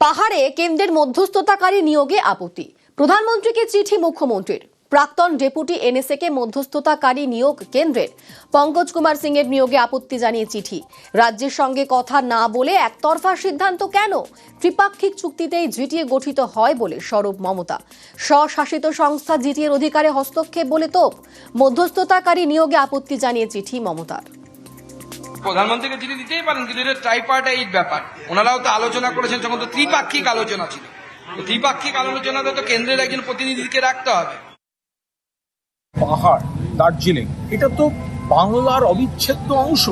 পাহাড়ে কেন্দ্রের মধ্যস্থতাকারী নিয়োগে আপত্তি। প্রধানমন্ত্রীকে চিঠি মুখ্যমন্ত্রীর। প্রাক্তন ডেপুটি এনএসএ কে মধ্যস্থতাকারী নিয়োগ কেন্দ্রের। পঙ্কজ কুমার সিং এর নিয়োগে আপত্তি জানিয়ে চিঠি। রাজ্যের সঙ্গে কথা না বলে একতরফা সিদ্ধান্ত কেন? ত্রিপাক্ষিক চুক্তিতেই জিটিএ গঠিত হয় বলে স্বরূপ মমতা। স্বশাসিত সংস্থা জিটিএর অধিকারে হস্তক্ষেপ বলে তোপ। মধ্যস্থতাকারী নিয়োগে আপত্তি জানিয়ে চিঠি মমতার। প্রধানমন্ত্রীকে চিঠি দিতেই পারেন, কিন্তু এটা ট্রাইপার্টাইট ব্যাপার। ওনারাও তো আলোচনা করেছেন যখন তো ত্রিপাক্ষিক আলোচনা ছিল। ত্রিপাক্ষিক আলোচনাতে তো কেন্দ্রের একজন প্রতিনিধিকে রাখতে হবে। পাহাড়, দার্জিলিং, এটা তো বাংলার অবিচ্ছেদ্য অংশ।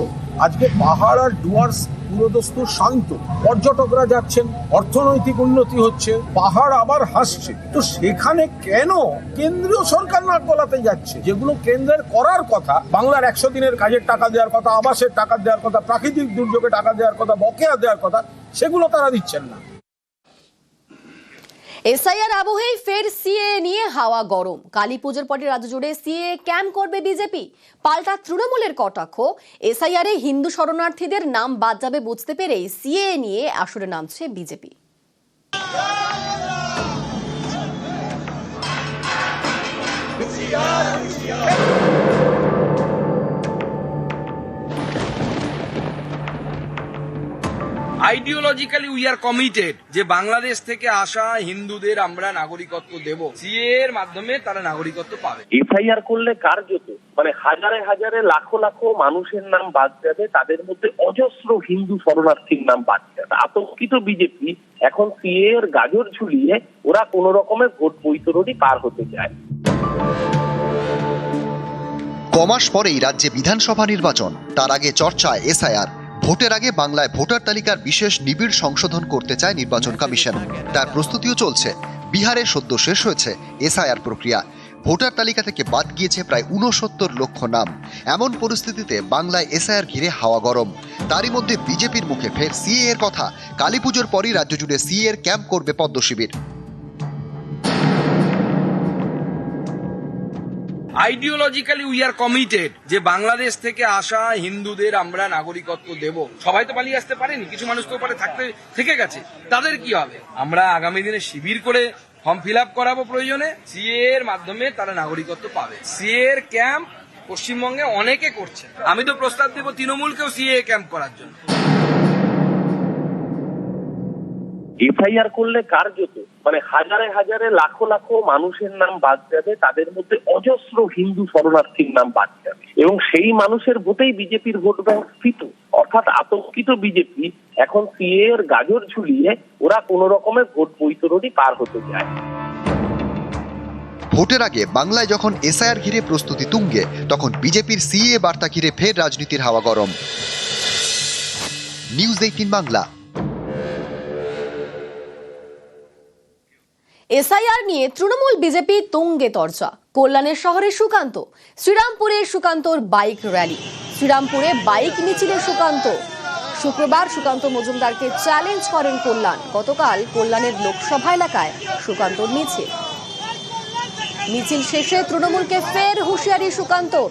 আজকে পাহাড় আর ডুয়ার্স পুরোদস্ত শান্ত। পর্যটকরা যাচ্ছেন, অর্থনৈতিক উন্নতি হচ্ছে, পাহাড় আবার হাসছে। তো সেখানে কেন কেন্দ্রীয় সরকার নাক গলাতে যাচ্ছে? যেগুলো কেন্দ্রের করার কথা, বাংলার একশো দিনের কাজের টাকা দেওয়ার কথা, আবাসের টাকা দেওয়ার কথা, প্রাকৃতিক দুর্যোগে টাকা দেওয়ার কথা, বকেয়া দেওয়ার কথা, সেগুলো তারা দিচ্ছেন না। এসআইআর আবহেই ফের সিএ নিয়ে হাওয়া গরম। কালী পুজোর পরে রাজ্য জুড়ে সিএ ক্যাম্প করবে বিজেপি। পাল্টা তৃণমূলের কটাক্ষ, এসআইআর হিন্দু শরণার্থীদের নাম বাদ যাবে বুঝতে পেরেই সিএ নিয়ে আসরে নামছে BJP. Ideologically we are committed যে বাংলাদেশ থেকে আসা হিন্দুদের আমরা নাগরিকত্ব দেব। সিএ এর মাধ্যমে তারা নাগরিকত্ব পাবে। এফআইআর করলে কার্যত মানে হাজারে হাজারে লাখো লাখো মানুষের নাম বাদ যাবে তাদের মধ্যে অজস্র হিন্দু শরণার্থীর নাম বাদ যাবে। আতঙ্কিত বিজেপি এখন সিএ এর গাজর ঝুলিয়ে ওরা কোন রকমের ভোট বৈতরণী পার হতে চায়। কমাস পরেই রাজ্যে বিধানসভা নির্বাচন। তার আগে চর্চায় এসআইআর। ভোটের আগে বাংলায় ভোটার তালিকার বিশেষ নিবিড় সংশোধন করতে চায় নির্বাচন কমিশন। তার প্রস্তুতিও চলছে। বিহারে সদ্য শেষ হয়েছে এসআইআর প্রক্রিয়া। ভোটার তালিকা থেকে বাদ গিয়েছে প্রায় উনসত্তর লক্ষ নাম। এমন পরিস্থিতিতে বাংলায় এসআইআর ঘিরে হাওয়া গরম। তারই মধ্যে বিজেপির মুখে ফের সিএ এর কথা। কালী পুজোর পরই রাজ্য জুড়ে সিএ এর ক্যাম্প করবে পদ্ম শিবির আইডিওলজিক্যালি উই আর কমিটেড যে বাংলাদেশ থেকে আসা হিন্দুদের আমরা নাগরিকত্ব দেব। সবাই তো পালিয়ে আসতে পারেনি, কিছু মানুষ তো পারে থাকতে, থেকে গেছে। তাদের কি হবে? আমরা আগামী দিনে শিবির করে ফর্ম ফিল আপ করাবো প্রয়োজনে। সিএ এর মাধ্যমে তারা নাগরিকত্ব পাবে। সিএ এর ক্যাম্প পশ্চিমবঙ্গে অনেকে করছে। আমি তো প্রস্তাব দেবো তৃণমূলকেও সিএ ক্যাম্প করার জন্য। এফআইআর করলে কার্যত মানে হাজারে হাজারে, লাখো লাখো মানুষের নাম বাদ যাবে, তাদের মধ্যে অজস্র হিন্দু শরণার্থীর নাম বাদ যাবে। এবং সেই মানুষের ভোটেই বিজেপির ভোট ব্যাংক স্থিত। অর্থাৎ আতঙ্কিত বিজেপি এখন সিএ এর গাজর ঝুলিয়ে ওরা কোন রকমের ভোট বৈতরণী পার হতে যায় ভোটের আগে বাংলায় যখন এসআইআর ঘিরে প্রস্তুতি তুঙ্গে, তখন বিজেপির সিএ বার্তা ঘিরে ফের রাজনীতির হাওয়া গরম। News eighteen Bangla. এসআইআর নিয়ে তৃণমূল বিজেপি তুঙ্গে তর্চা কল্যাণের শহরে সুকান্ত, শ্রীরামপুরে সুকান্তর বাইক র্যালি। শ্রীরামপুরে বাইক মিছিলে সুকান্ত। শুক্রবার সুকান্ত মজুমদারকে চ্যালেঞ্জ করেন কল্যাণ। গতকাল কল্যাণের লোকসভা এলাকায় সুকান্তর মিছিল। মিছিল শেষে তৃণমূলকে ফের হুঁশিয়ারি সুকান্তর।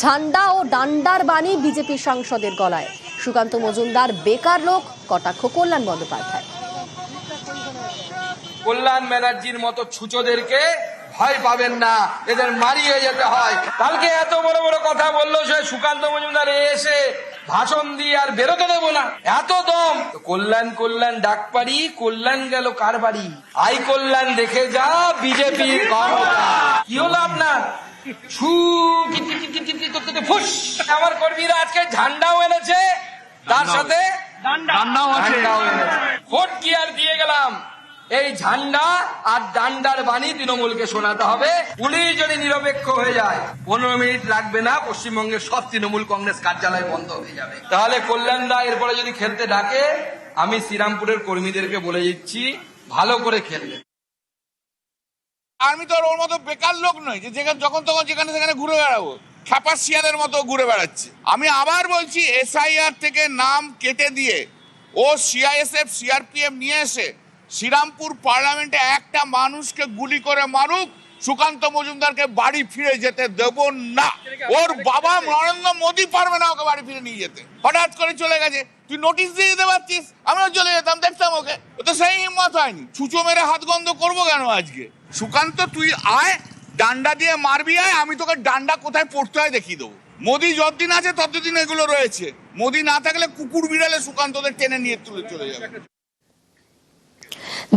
ঝান্ডা ও ডান্ডার বাণী বিজেপি সাংসদের গলায়। সুকান্ত মজুমদার বেকার লোক, কটাক্ষ কল্যাণ বন্দ্যোপাধ্যায়। কল্যাণ ব্যানার্জির মতো ছুচোদেরকে ভয় পাবেন না এদের মারিয়ে যেতে হয়। কালকে এত বড় বড় কথা বলল সে সুকান্ত মজুমদার এসে ভাষণ দিয়ে আর বেরোতে দেবো না। এত দম। কল্যাণ কল্যাণ ডাক পারি কল্যাণ গেল কার বাড়ি? আই কল্যাণ দেখে যা বিজেপির ক্ষমতা। কি হলো আপনার? ফুস। আমার কর্মীরা আজকে ঝান্ডাও এনেছে তার সাথে ভোট কি আর দিয়ে গেলাম? এই ঝান্ডা আর ডান্ডার বাণী তৃণমূলকে শোনাতে হবে। পুলিশ যদি নিরপেক্ষ হয়ে যায়, পনেরো মিনিট লাগবে না, পশ্চিমবঙ্গের সব তৃণমূল কংগ্রেস কার্যালয় বন্ধ হয়ে যাবে। তাহলে কল্যাণ দা এরপরে যদি খেলতে ডাকে, আমি শ্রীরামপুরের কর্মীদেরকে বলে দিচ্ছি, ভালো করে খেলবে। আমি তো ওর মতো বেকার লোক নই, যে যেখানে যখন তখন যেখানে সেখানে ঘুরে বেড়াবো। খ্যাপা শিয়ালের মতো ঘুরে বেড়াচ্ছে। আমি আবার বলছি, এসআইআর থেকে নাম কেটে দিয়ে ও সিআইএসএফ সিআরপিএফ নিয়ে এসে শ্রীরামপুর পার্লামেন্টে একটা মানুষকে গুলি করে মারুক, সুকান্ত মজুমদারকে বাড়ি ফিরে যেতে দেব না। ওর বাবা নরেন্দ্র মোদী পারবে না ওকে বাড়ি ফিরে নিয়ে যেতে। হঠাৎ করে চলে গেছে। তুই নোটিশ দিয়ে দিতে পারছিস আমিও চলে যেতাম, দেখতাম ওকে। ও তো সেই হিম্মত হয়নি। ছুঁচো মেরে হাত গন্ধ করব কেন আজকে? সুকান্ত, তুই আয়, ডান্ডা দিয়ে মারবি, আয়, আমি তোকে ডান্ডা কোথায় পড়তে হয় দেখিয়ে দেবো। মোদি যতদিন আছে ততদিন এগুলো রয়েছে। মোদি না থাকলে কুকুর বিড়ালে সুকান্তদের টেনে নিয়ে তুলে চলে যাবে।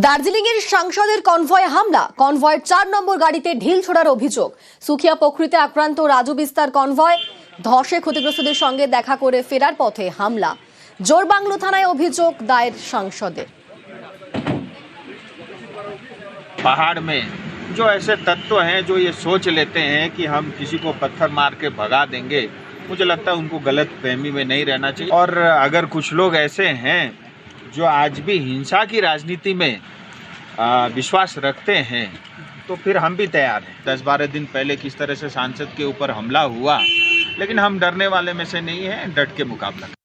দার্জিলিং এর সাংসদের কনভয় হামলা কনভয়ের চার নম্বর গাড়িতে ঢিল ছোড়ার অভিযোগ সুখিয়া পখরিতে আক্রান্ত রাজু বিস্তার কনভয় ধসে ক্ষতিগ্রস্তদের সঙ্গে দেখা করে ফেরার পথে হামলা জোরবাংলো থানায় অভিযোগ দায়ের সাংসদের पहाड़ में जो ऐसे तत्व हैं जो ये सोच लेते हैं कि हम किसी को पत्थर मार के भगा देंगे मुझे लगता है उनको गलत फहमी में नहीं रहना चाहिए और अगर कुछ लोग ऐसे हैं जो आज भी हिंसा की राजनीति में आ, विश्वास रखते हैं तो फिर हम भी तैयार हैं दस बारह दिन पहले किस तरह से सांसद के ऊपर हमला हुआ लेकिन हम डरने वाले में से नहीं हैं डट के मुकाबला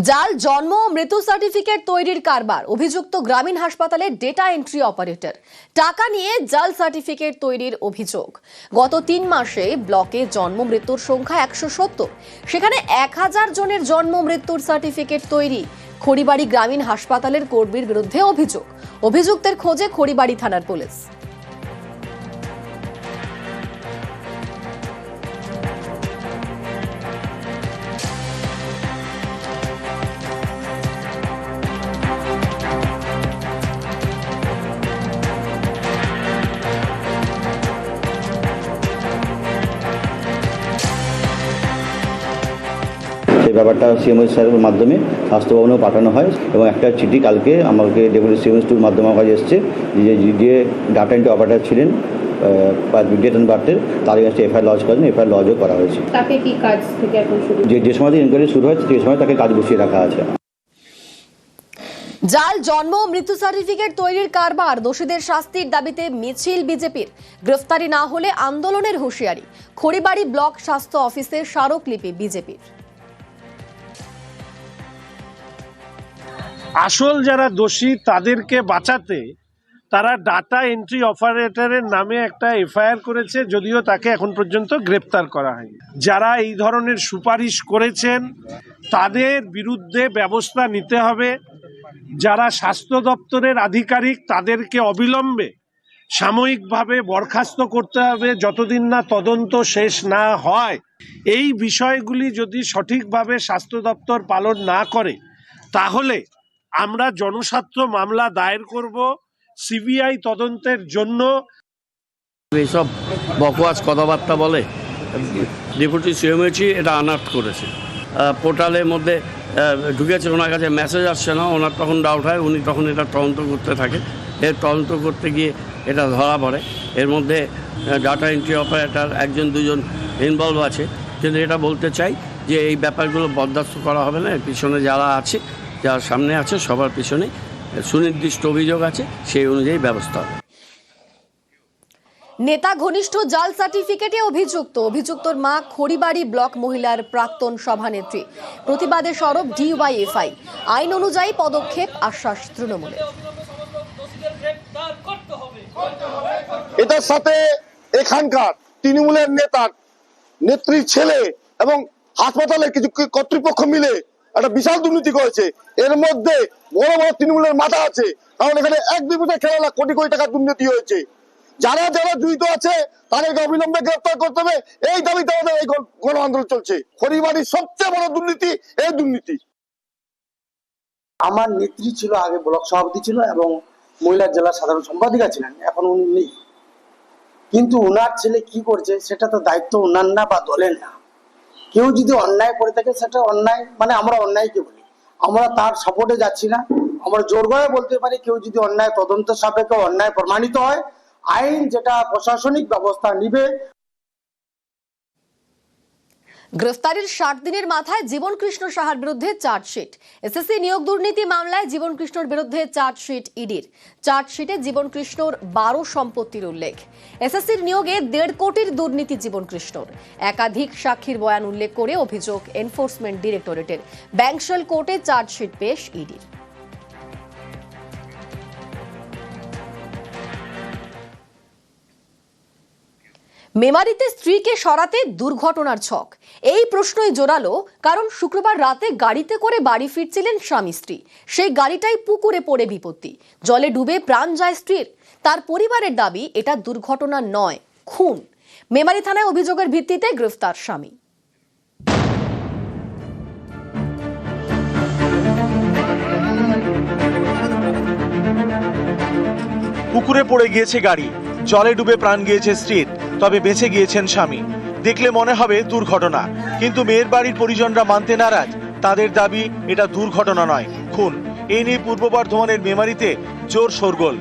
জাল জন্ম ও মৃত্যু সার্টিফিকেট তৈরির কারবার অভিযুক্ত গ্রামীণ হাসপাতালের ডেটা এন্ট্রি অপারেটর টাকা নিয়ে জাল সার্টিফিকেট তৈরির অভিযোগ গত তিন মাসে ব্লকে জন্ম মৃত্যুর সংখ্যা একশো সত্তর সেখানে এক হাজার জনের জন্ম মৃত্যুর সার্টিফিকেট তৈরি খড়িবাড়ি গ্রামীণ হাসপাতালের কর্মীর বিরুদ্ধে অভিযোগ। অভিযুক্তের খোঁজে খড়িবাড়ি থানার পুলিশ। সেই ব্যাপারটা সিএমএস স্যারের মাধ্যমে স্বাস্থ্য ভবনেও পাঠানো হয় এবং একটা চিঠি কালকে আমাকে ডেপুটি সিএমএস টুর মাধ্যমে আমার কাছে এসছে যে যে ডাটা এন্ট্রি অপারেটার ছিলেন ডেট অ্যান্ড বার্থের তাদের কাছে এফআইআর লজ করেন এফআইআর লজও করা হয়েছে। তাকে কি কাজ থেকে এখন শুরু যে যে সময় ইনকোয়ারি শুরু হয় সেই সময় তাকে কাজ বসিয়ে রাখা আছে। জাল জন্ম মৃত্যু সার্টিফিকেট তৈরির কারবার দোষীদের শাস্তির দাবিতে মিছিল বিজেপির। গ্রেফতারি না হলে আন্দোলনের হুঁশিয়ারি। খড়িবাড়ি ব্লক স্বাস্থ্য অফিসে স্মারকলিপি বিজেপির। আসল যারা দোষী তাদেরকে বাঁচাতে তারা ডাটা এন্ট্রি অপারেটরের নামে একটা এফআইআর করেছে, যদিও তাকে এখন পর্যন্ত গ্রেপ্তার করা হয়নি। যারা এই ধরনের সুপারিশ করেছেন, তাদের বিরুদ্ধে ব্যবস্থা নিতে হবে। যারা স্বাস্থ্য দপ্তরের আধিকারিক, তাদেরকে অবিলম্বে সাময়িকভাবে বরখাস্ত করতে হবে, যতদিন না তদন্ত শেষ না হয়। এই বিষয়গুলি যদি সঠিকভাবে স্বাস্থ্য দপ্তর পালন না করে, তাহলে আমরা জনস্বার্থ মামলা দায়ের করব সিবিআই তদন্তের জন্য। এইসব বকওয়াজ কথাবার্তা বলে ডেপুটি সিএমএচি এটা আনার্ট করেছে। পোর্টালের মধ্যে ঢুকেছে, ওনার কাছে মেসেজ আসছে না, ওনার তখন ডাউট হয়, উনি তখন এটা তদন্ত করতে থাকে। এর তদন্ত করতে গিয়ে এটা ধরা পড়ে। এর মধ্যে ডাটা এন্ট্রি অপারেটার একজন, দুজন ইনভলভ আছে। কিন্তু এটা বলতে চাই যে এই ব্যাপারগুলো বরদাস্ত করা হবে না পিছনে যারা আছে যারা সামনে আছে সবার পিছনে সুনির্দিষ্ট অভিযোগ আছে সেই অনুযায়ী ব্যবস্থা হবে। নেতা ঘনিষ্ঠ জাল সার্টিফিকেটে অভিযুক্ত। অভিযুক্তর মা খড়িবাড়ি ব্লক মহিলার প্রাক্তন সভানেত্রী। প্রতিবাদে সরব ডিওয়াইএফআই। আইন অনুযায়ী পদক্ষেপ আশ্বাস তৃণমূলের। এটার সাথে এখানকার তৃণমূলের নেতার নেত্রীর ছেলে এবং হাসপাতালের কিছু কর্তৃপক্ষ মিলে একটা বিশাল দুর্নীতি করেছে। এর মধ্যে বড় বড় তৃণমূলের মাথা আছে। কারণ এখানে এক দুই বছর খেলা না, কোটি কোটি টাকার দুর্নীতি হয়েছে। যারা যারা জড়িত আছে, তাদেরকে অবিলম্বে গ্রেফতার করতে হবে। এই দাবিতে আমাদের এই গণ আন্দোলন চলছে। খড়িবাড়ির সবচেয়ে বড় দুর্নীতি এই দুর্নীতি। আমার নেত্রী ছিল আগে ব্লক সভাপতি ছিল এবং মহিলা জেলা সাধারণ সম্পাদিকা ছিলেন, এখন উনি নেই। কিন্তু ওনার ছেলে কি করছে, সেটা তো দায়িত্ব ওনার না বা দলের না। কেউ যদি অন্যায় করে থাকে, সেটা অন্যায় মানে আমরা অন্যায় অন্যায়কে বলি আমরা তার সাপোর্টে যাচ্ছি না। আমরা জোর করে বলতে পারি, কেউ যদি অন্যায় তদন্ত সাপেক্ষে অন্যায় প্রমাণিত হয়, আইন যেটা প্রশাসনিক ব্যবস্থা নিবে গ্রেফতারির ষাট দিনের মাথায় জীবন কৃষ্ণ সাহার বিরুদ্ধে চার্জশিট। এসএসসি নিয়োগ দুর্নীতি মামলায় জীবন কৃষ্ণর বিরুদ্ধে চার্জশিট ইডির। চার্জশিটে জীবন কৃষ্ণর বারো সম্পত্তির উল্লেখ। এসএসসির নিয়োগে দেড় কোটির দুর্নীতি জীবন কৃষ্ণর একাধিক সাক্ষীর বয়ান উল্লেখ করে অভিযোগ এনফোর্সমেন্ট ডিরেক্টরেটের। ব্যাংশল কোর্টে চার্জশিট পেশ ইডির। মেমারিতে স্ত্রীকে সরাতে দুর্ঘটনার ছক। এই প্রশ্নই জোরালো, কারণ শুক্রবার রাতে গাড়িতে করে বাড়ি ফিরছিলেন স্বামী স্ত্রী। সেই গাড়িটাই পুকুরে পড়ে বিপত্তি। জলে ডুবে প্রাণ যায় স্ত্রীর। তার পরিবারের দাবি, এটা দুর্ঘটনা নয়, খুন। মেমারি থানায় অভিযোগের ভিত্তিতে গ্রেফতার স্বামী। পুকুরে পড়ে গিয়েছে গাড়ি। জলে ডুবে প্রাণ গিয়েছে স্ত্রীর। তবে বেঁচে গিয়েছেন স্বামী। দেখলে মনে হবে দুর্ঘটনা, কিন্তু মেয়ের বাড়ির পরিজনরা মানতে নারাজ। তাদের দাবি, এটা দুর্ঘটনা নয়, খুন। এই নিয়ে পূর্ব বর্ধমানের মেমারিতে জোর শোরগোল।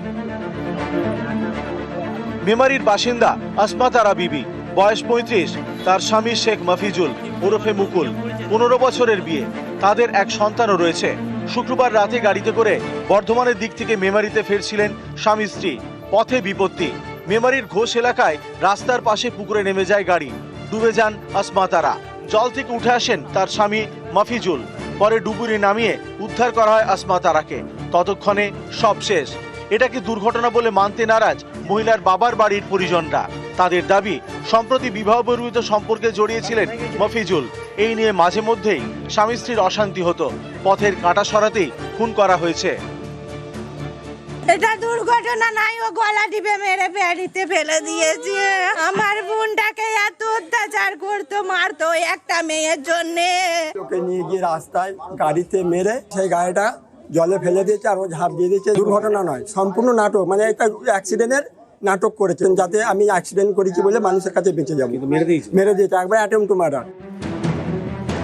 মেমারির বাসিন্দা আসমা তারা বিবি, বয়স পঁয়ত্রিশ, তার স্বামী শেখ মফিজুল ওরফে মুকুল, পনেরো বছরের বিয়ে। তাদের এক সন্তানও রয়েছে। শুক্রবার রাতে গাড়িতে করে বর্ধমানের দিক থেকে মেমারিতে ফিরছিলেন স্বামী স্ত্রী, পথে বিপত্তি। মেমারির ঘোষ এলাকায় রাস্তার পাশে পুকুরে নেমে যায় গাড়ি। ডুবে যান আসমা তারা জল থেকে উঠে আসেন তার স্বামী মফিজুল। পরে ডুবুরি নামিয়ে উদ্ধার করা হয় আসমাতারাকে। ততক্ষণে সব শেষ। এটাকে দুর্ঘটনা বলে মানতে নারাজ মহিলার বাবার বাড়ির পরিজনরা। তাদের দাবি, সম্প্রতি বিবাহ বহির্ভূত সম্পর্কে জড়িয়েছিলেন মফিজুল। এই নিয়ে মাঝে মধ্যেই স্বামী স্ত্রীর অশান্তি হতো। পথের কাঁটা সরাতেই খুন করা হয়েছে। এটা দুর্ঘটনা নাই ও গলা টিপে মেরে পেড়িতে ফেলে দিয়েছে। আমার বোনটাকে এত অত্যাচার করতো মারতো একটা মেয়ের জন্যে। ওকে নিয়ে গিয়ে রাস্তায় গাড়িতে মেরে সেই গাড়িটা জলে ফেলে দিয়েছে আর ও ঝাঁপ দিয়ে দিয়েছে। দুর্ঘটনা নয় সম্পূর্ণ নাটক মানে একটা অ্যাক্সিডেন্টের নাটক করেছেন যাতে আমি অ্যাক্সিডেন্ট করেছি বলে মানুষের কাছে বেঁচে যাব। মেরে দিয়েছে। মেরে দিয়েছে একবার অ্যাটেম্প টু মার্ডার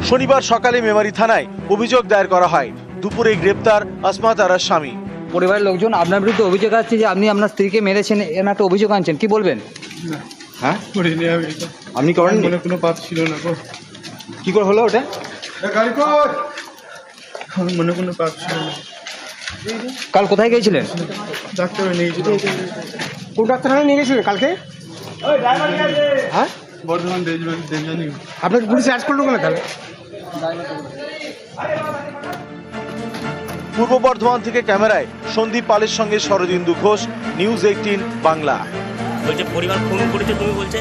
শনিবার সকালে মেমারি থানায় অভিযোগ দায়ের করা হয়। দুপুরে গ্রেপ্তার আসমা তারার স্বামী। পরিবারের লোকজন আপনার বিরুদ্ধে অভিযোগ আসছে যে আপনি আপনার স্ত্রীকে মেরেছেন এরকম একটা অভিযোগ আনছেন কি বলবেন? হ্যাঁ? আপনি করেন মনে কোনো পাপ ছিল না গো কি করে হলো ওটা? মনে কোনো পাপ ছিল না। কাল কোথায় গিয়েছিলেন? ডাক্তার নিয়েছিল কোন ডাক্তারখানা নিয়ে গেছিলেন কালকে? হ্যাঁ? বর্ধমান দেবজানি আপনাকে পুলিশ অ্যারেস্ট করল কেন তাহলে? পূর্ব বর্ধমান থেকে ক্যামেরায় সন্দীপ পালের সঙ্গে শরদিন্দু ঘোষ নিউজ এইটিন বাংলা। বলছে পরিবার খুন করেছে তুমি বলছে।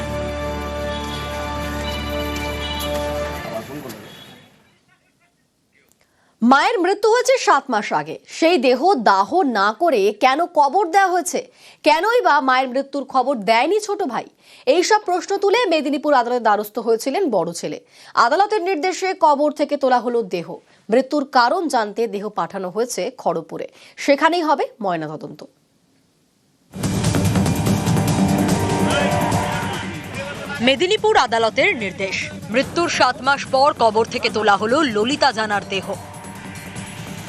মায়ের মৃত্যু হয়েছে সাত মাস আগে। সেই দেহ দাহ না করে কেন কবর দেওয়া হয়েছে? কেনই বা মায়ের মৃত্যুর খবর দেয়নি ছোট ভাই? এইসব প্রশ্ন তুলে মেদিনীপুর আদালতে দ্বারস্থ হয়েছিলেন বড় ছেলে। আদালতের নির্দেশে কবর থেকে তোলা হলো দেহ। মৃত্যুর কারণ জানতে দেহ পাঠানো হয়েছে খড়গপুরে। সেখানেই হবে ময়নাতদন্ত। মেদিনীপুর আদালতের নির্দেশ। মৃত্যুর সাত মাস পর কবর থেকে তোলা হলো ললিতা জানার দেহ।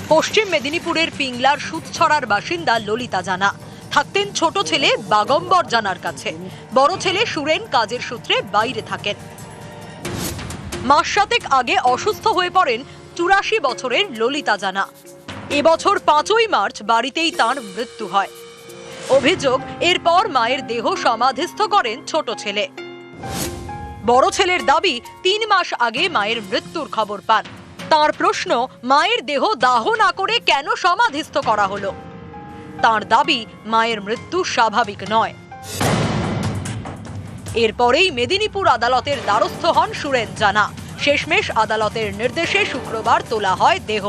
পশ্চিম মেদিনীপুরের পিংলার সুতছড়ার বাসিন্দা ললিতা জানা। থাকতেন ছোট ছেলে বাগম্বর জানার কাছে। বড় ছেলে সুরেন কাজের সূত্রে বাইরে থাকেন। মাস সাতেক আগে অসুস্থ হয়ে পড়েন চুরাশি বছরের ললিতা জানা। এবছর পাঁচই মার্চ বাড়িতেই তার মৃত্যু হয়। অভিযোগ, এরপর মায়ের দেহ সমাধিস্থ করেন ছোট ছেলে। বড় ছেলের দাবি, তিন মাস আগে মায়ের মৃত্যুর খবর পান। তার প্রশ্ন, মায়ের দেহ দাহ না করে কেন সমাধিস্থ করা হলো? তার দাবি, মায়ের মৃত্যু স্বাভাবিক নয়। এরপরেই মেদিনীপুর আদালতের দ্বারস্থ হন সুরেন জানা। শেষমেশ আদালতের নির্দেশে শুক্রবার তোলা হয় দেহ।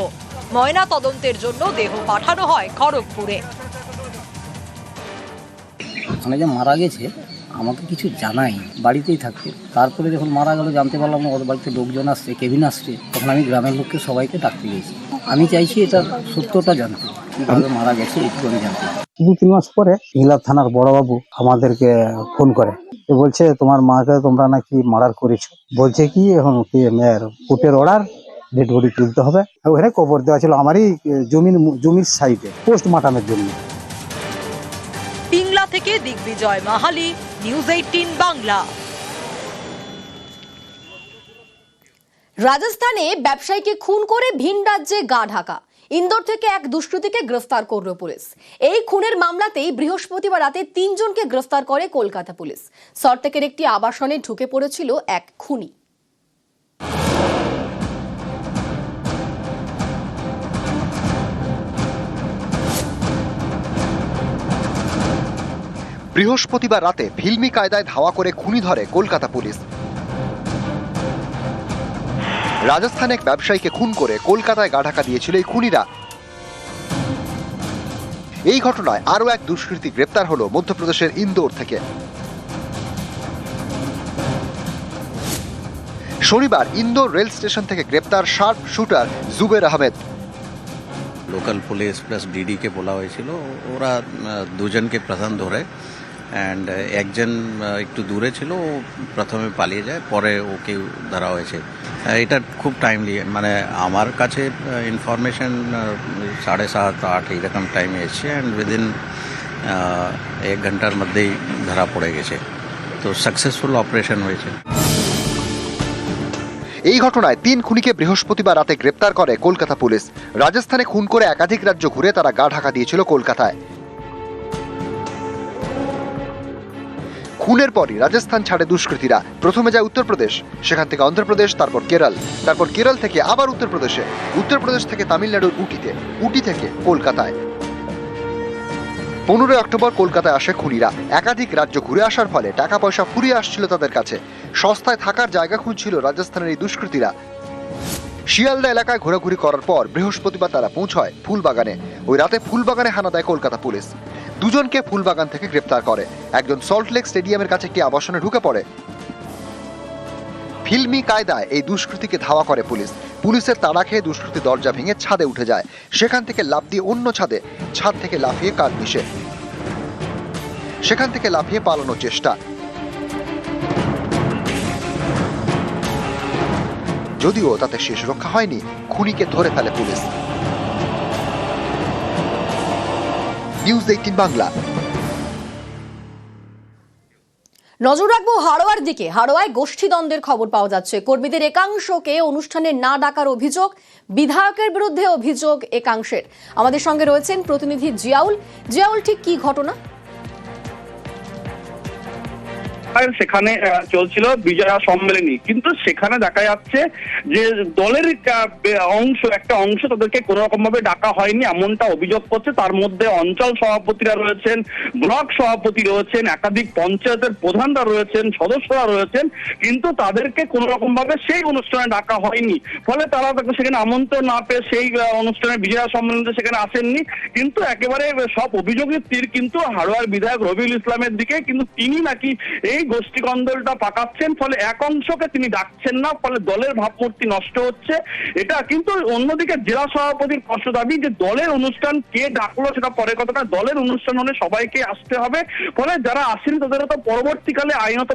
ময়না তদন্তের জন্য দেহ পাঠানো হয় খড়গপুরে। ওখানে যে মারা গেছে আমাকে কিছু জানাই বাড়িতেই থাকতে। তারপরে যখন মারা গেল জানতে পারলাম ওর বাড়িতে লোকজন আসছে কেবিন আসছে তখন আমি গ্রামের লোককে সবাইকে ডাকতে গেছি আমি চাইছি এটা সত্যতা জানতে কীভাবে মারা গেছে এইটুকু আমি জানতে দু তিন মাস পরে ইংলা থানার বড়বাবু আমাদেরকে ফোন করে বলছে, তোমার মাকে তোমরা নাকি মার্ডার করেছ? বলছে কি, এখন কি কোর্টের অর্ডার ডেড বডি তুলতে হবে। ওখানে কবর দেওয়া ছিল আমারই জমির জমির সাইডে পোস্ট পোস্টমার্টামের জন্য। পিংলা থেকে দিগ্বিজয় মাহালি নিউজ এইটিন বাংলা। রাজস্থানে ব্যবসায়ীকে খুন করে ভিন রাজ্যে গা ঢাকা। ইন্দোর থেকে এক দুষ্কৃতীকে গ্রেফতার করল পুলিশ। এই খুনের মামলাতেই বৃহস্পতিবার রাতে তিনজনকে গ্রেফতার করে কলকাতা পুলিশ। সল্টটেকের একটি আবাসনে ঢুকে পড়েছিল এক খুনি। বৃহস্পতিবার রাতে ফিল্মি কায়দায় ধাওয়া করে খুনি ধরে কলকাতা পুলিশ। রাজস্থানে এক ব্যবসায়ীকে খুন করে কলকাতায় গা ঢাকা দিয়েছিল এই খুনিরা। এই ঘটনায় আরও এক দুষ্কৃতী গ্রেপ্তার হলো মধ্যপ্রদেশের ইন্দোর থেকে। শনিবার ইন্দোর রেল স্টেশন থেকে গ্রেপ্তার sharp shooter Zuber Ahmed. Local police plus ডিডিকে বলা হয়েছিল। ওরা দুজনকে প্রধান ধরে অ্যান্ড একজন একটু দূরে ছিল, ও প্রথমে পালিয়ে যায়, পরে ওকে ধরা হয়েছে। এটা খুব টাইমলি মানে আমার কাছে ইনফরমেশন সাড়ে সাত, আট এইরকম টাইমে এসছে অ্যান্ড উইদিন এক ঘণ্টার মধ্যেই ধরা পড়ে গেছে। তো সাকসেসফুল অপারেশন হয়েছে। এই ঘটনায় তিন খুনিকে বৃহস্পতিবার রাতে গ্রেপ্তার করে কলকাতা পুলিশ। রাজস্থানে খুন করে একাধিক রাজ্য ঘুরে তারা গা ঢাকা দিয়েছিল কলকাতায়। খুনের পরই রাজস্থান ছাড়ে দুষ্কৃতীরা। প্রথমে যায় উত্তরপ্রদেশ, সেখান থেকে অন্ধ্রপ্রদেশ, তারপর কেরল। তারপর কেরল থেকে আবার উত্তরপ্রদেশে, উত্তরপ্রদেশ থেকে তামিলনাড়ুর উটিতে, উটি থেকে কলকাতায়। পনেরোই অক্টোবর কলকাতায় আসে খুনিরা। একাধিক রাজ্য ঘুরে আসার ফলে টাকা পয়সা ফুরিয়ে আসছিল তাদের কাছে। সস্তায় থাকার জায়গা খুঁজছিল রাজস্থানের এই দুষ্কৃতীরা। শিয়ালদা এলাকায় ঘোরাঘুরি করার পর বৃহস্পতিবার তারা পৌঁছয় ফুলবাগানে। ওই রাতে ফুলবাগানে হানা দেয় কলকাতা পুলিশ। দুজনকে ফুলবাগান থেকে গ্রেপ্তার করে। একজন সল্টলেক স্টেডিয়ামের কাছে একটি আবাসনে ঢুকে পড়ে। ফিল্মি কায়দায় এই দুষ্কৃতীকে ধাওয়া করে পুলিশ। পুলিশের তাড়া খেয়ে দুষ্কৃতী দরজা ভেঙে ছাদে উঠে যায়। সেখান থেকে লাফ দিয়ে অন্য ছাদে, ছাদ থেকে লাফিয়ে কাঠ মিশে। সেখান থেকে লাফিয়ে পালানোর চেষ্টা। যদিও তাতে শেষ রক্ষা হয়নি, খুনিকে ধরে ফেলে পুলিশ। নিউজ এইটিন বাংলা নজর রাখব হাড়োয়ার দিকে। হাড়োয়ায় গোষ্ঠীদ্বন্দ্বের খবর পাওয়া যাচ্ছে। কর্মীদের একাংশকে অনুষ্ঠানে না ডাকার অভিযোগ, বিধায়কের বিরুদ্ধে অভিযোগ একাংশের। আমাদের সঙ্গে রয়েছেন প্রতিনিধি জিয়াউল। জিয়াউল, ঠিক কি ঘটনা? সেখানে আহ, চলছিল বিজয়া সম্মেলনী। কিন্তু সেখানে দেখা যাচ্ছে যে দলের অংশ একটা অংশ তাদেরকে কোনো রকম ভাবে ডাকা হয়নি এমনটা অভিযোগ করছে। তার মধ্যে অঞ্চল সভাপতিরা রয়েছেন ব্লক সভাপতি রয়েছেন একাধিক পঞ্চায়েতের প্রধানরা রয়েছেন সদস্যরা রয়েছেন কিন্তু তাদেরকে কোনো রকম ভাবে সেই অনুষ্ঠানে ডাকা হয়নি। ফলে তারা সেখানে আমন্ত্রণ না পেয়ে সেই অনুষ্ঠানে বিজয়া সম্মেলনে সেখানে আসেননি। কিন্তু একেবারে সব অভিযোগের তীর কিন্তু হাড়োয়ার বিধায়ক রবিউল ইসলামের দিকে কিন্তু তিনি নাকি এই গোষ্ঠী কন্দলটা পাকাচ্ছেন, ফলে এক অংশকে তিনি ডাকছেন না, ফলে দলের ভাবমূর্তি নষ্ট হচ্ছে। এটা কিন্তু অন্যদিকে জেলা সভাপতির কষ্ট দাবি যে দলের অনুষ্ঠান কে ডাকলো সেটা পরে কথাটা দলের অনুষ্ঠান হলে সবাইকে আসতে হবে। ফলে যারা আসেনি তাদেরও তো পরবর্তীকালে আইনত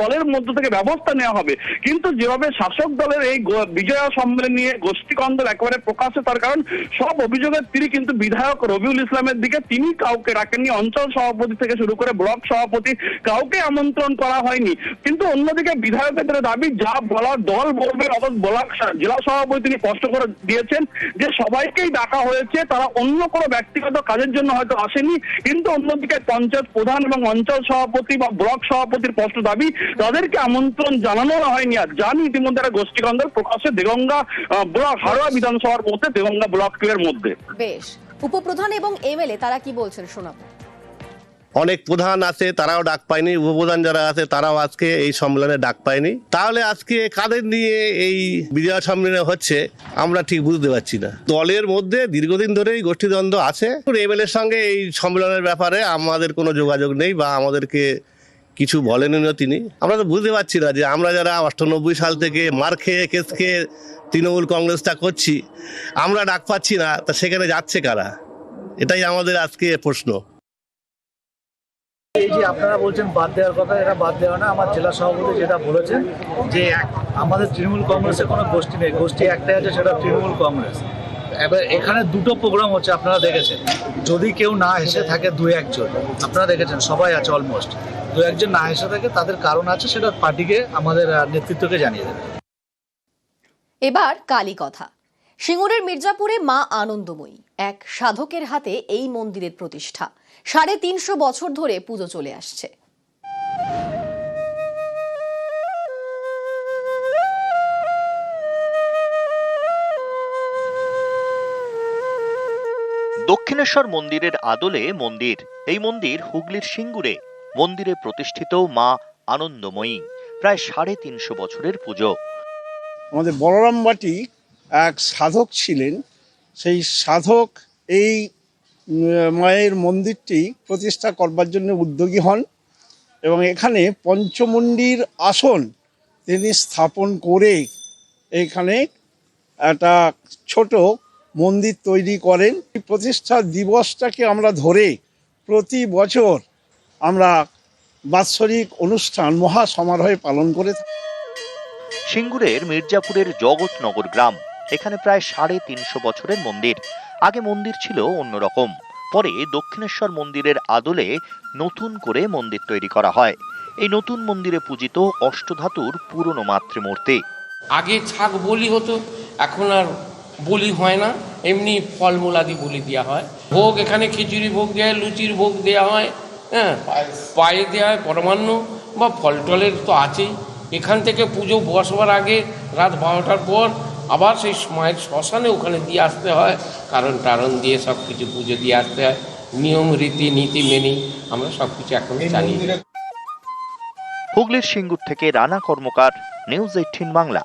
দলের মধ্য থেকে ব্যবস্থা নেওয়া হবে। কিন্তু যেভাবে শাসক দলের এই বিজয়া সম্মেলন নিয়ে গোষ্ঠী কন্দল একেবারে প্রকাশ্যে, তার কারণ সব অভিযোগের তিনি কিন্তু বিধায়ক রবিউল ইসলামের দিকে তিনি কাউকে রাখেননি। অঞ্চল সভাপতি থেকে শুরু করে ব্লক সভাপতি কাউকে আমন্ত্রণ করা হয়নি। কিন্তু অন্যদিকে বিধায়কের দাবি, যা বলার দল বলবে ব্লক সা- জেলা সভাপতি তিনি স্পষ্ট করে দিয়েছেন যে সবাইকেই ডাকা হয়েছে, তারা অন্য কোনো ব্যক্তিগত কাজের জন্য হয়তো আসেনি। কিন্তু অন্যদিকে পঞ্চায়েত প্রধান এবং অঞ্চল সভাপতি বা ব্লক সভাপতির স্পষ্ট দাবি, তাদেরকে আমন্ত্রণ জানানো হয়নি। আর জানি ইতিমধ্যে একটা গোষ্ঠী কন্দল প্রকাশ্যে দেগঙ্গা ব্লক হাড়োয়া বিধানসভার মধ্যে, দেগঙ্গা ব্লক টু এর মধ্যে। বেশ। উপপ্রধান এবং এমএলএ, তারা কি বলছেন শোনাবো? অনেক প্রধান আছে, তারাও ডাক পায়নি, উপপ্রধান যারা আছে, তারাও আজকে এই সম্মেলনে ডাক পায়নি। তাহলে আজকে কাদের নিয়ে এই বিজয় সম্মেলনে হচ্ছে, আমরা ঠিক বুঝতে পারছি না। দলের মধ্যে দীর্ঘদিন ধরেই গোষ্ঠীদ্বন্দ্ব আছে। এমএলএর সঙ্গে এই সম্মেলনের ব্যাপারে আমাদের কোনো যোগাযোগ নেই বা আমাদেরকে কিছু বলেনও তিনি। আমরা তো বুঝতে পারছি না যে আমরা যারা অষ্টানব্বই সাল থেকে মার খেয়ে, কেস খেয়ে তৃণমূল কংগ্রেসটা করছি, আমরা ডাক পাচ্ছি না, তা সেখানে যাচ্ছে কারা? এটাই আমাদের আজকে প্রশ্ন। এই যে আপনারা বলছেন বাদ দেওয়ার কথা, এটা বাদ দেওয়া না। আমার জেলা সভাপতি যেটা বলেছেন যে আমাদের তৃণমূল কংগ্রেসের কোনো গোষ্ঠী নেই। গোষ্ঠী একটাই আছে, সেটা তৃণমূল কংগ্রেস। এবার এখানে দুটো প্রোগ্রাম হচ্ছে, আপনারা দেখেছেন। যদি কেউ না এসে থাকে দু একজন, আপনারা দেখেছেন, সবাই আছে অলমোস্ট দু একজন না এসে থাকে, তাদের কারণ আছে, সেটা পার্টিকে, আমাদের নেতৃত্বকে জানিয়ে দেবে। এবার কালী কথা। সিঙ্গুরের মির্জাপুরে মা আনন্দময়ী, এক সাধকের হাতে এই মন্দিরের প্রতিষ্ঠা। সাড়ে তিনশো বছর ধরে পুজো চলে আসছে। দক্ষিণেশ্বর মন্দিরের আদলে মন্দির এই মন্দির হুগলির সিঙ্গুরে। মন্দিরে প্রতিষ্ঠিত মা আনন্দময়ী প্রায় সাড়ে তিনশো বছরের পুজো। আমাদের বলরাম বাটি এক সাধক ছিলেন। সেই সাধক এই মায়ের মন্দিরটি প্রতিষ্ঠা করবার জন্য উদ্যোগী হন এবং এখানে পঞ্চমুণ্ডির আসন তিনি স্থাপন করে এখানে একটা ছোট মন্দির তৈরি করেন। প্রতিষ্ঠা দিবসটাকে আমরা ধরে প্রতি বছর আমরা বাৎসরিক অনুষ্ঠান মহা সমারোহে পালন করে সিঙ্গুরের মির্জাপুরের জগৎনগর গ্রাম, এখানে প্রায় সাড়ে তিনশো বছরের মন্দির। আগে মন্দির ছিল অন্যরকম। পরে দক্ষিণেশ্বর মন্দিরের আদলে নতুন করে মন্দির তৈরি করা হয়। এই নতুন মন্দিরে পূজিত অষ্টধাতুর পুরনো মাতৃমূর্তি। আগে ছাগ বলি হতো এখন আর বলি হয় না। এমনি ফলমূল আদি বলি দেওয়া হয়। ভোগ এখানে খিচুড়ি ভোগ দেওয়া হয় লুচির ভোগ দেওয়া হয় হ্যাঁ? পায়ে দেওয়া হয় পরমান্ন বা ফল টলের তো আছেই। এখান থেকে পুজো বসবার আগে রাত বারোটার পর আবার সেই মায়ের শ্মশানে ওখানে দিয়ে আসতে হয় কারণ টারণ দিয়ে সব কিছু পুজো দিয়ে আসতে হয়। নিয়ম রীতি নীতি মেনেই আমরা সব কিছু এখন জানি হুগলির সিঙ্গুর থেকে রানা কর্মকার নিউজ এইটিন বাংলা।